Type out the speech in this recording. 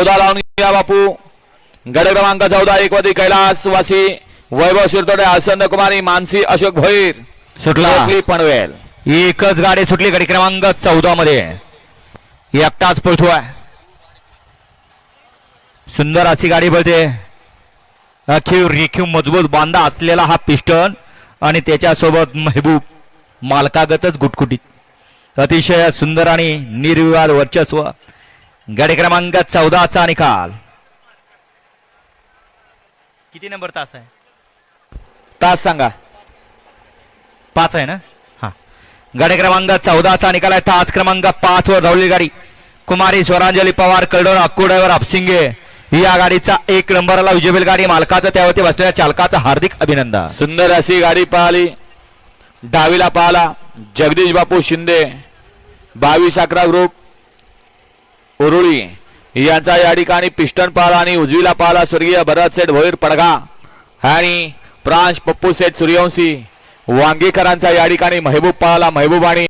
चौदा लावून घ्या बापू गड क्रमांक चौदा एक वधी कैलास वासी वैभव शिरतोडे आसंद कुमारी मानसी अशोक भोईर सुटला पनवेल एकच गाडी सुटली गाडी क्रमांक चौदा मध्ये एकटाच पळतोय सुंदर अशी गाडी पळते अखीव रेखीव मजबूत बांधा असलेला हा पिस्टन आणि त्याच्यासोबत मेहबूब मालकागतच गुटकुटीत अतिशय सुंदर आणि निर्विवाद वर्चस्व गाडी क्रमांक चौदाचा निकाल. किती नंबर तास आहे? तास सांगा. पाच आहे ना? हा. गाडी क्रमांक चौदाचा निकाल आहे. तास क्रमांक पाच वर धावली गाडी. कुमारी स्वरांजली पवार कलडोर अक्कू ड्रायव्हर अपसिंगे या गाडीचा एक नंबरला विजयबेल गाडी. मालकाचं त्यावरती बसलेल्या चालकाचं हार्दिक अभिनंदन. सुंदर अशी गाडी पाहिली. डावीला पाहला. जगदीश बापू शिंदे. बावीस अकरा ग्रुप उरुळी. यांचा या ठिकाणी पिस्टन पाला आणि उजवीला पाला स्वर्गीय भरत सेठ भोईर पडगा आणि प्रांश पप्पू सेठ सूर्यवंशी. वांगीकरांचा या ठिकाणी महबूब पाहला महबूब आणि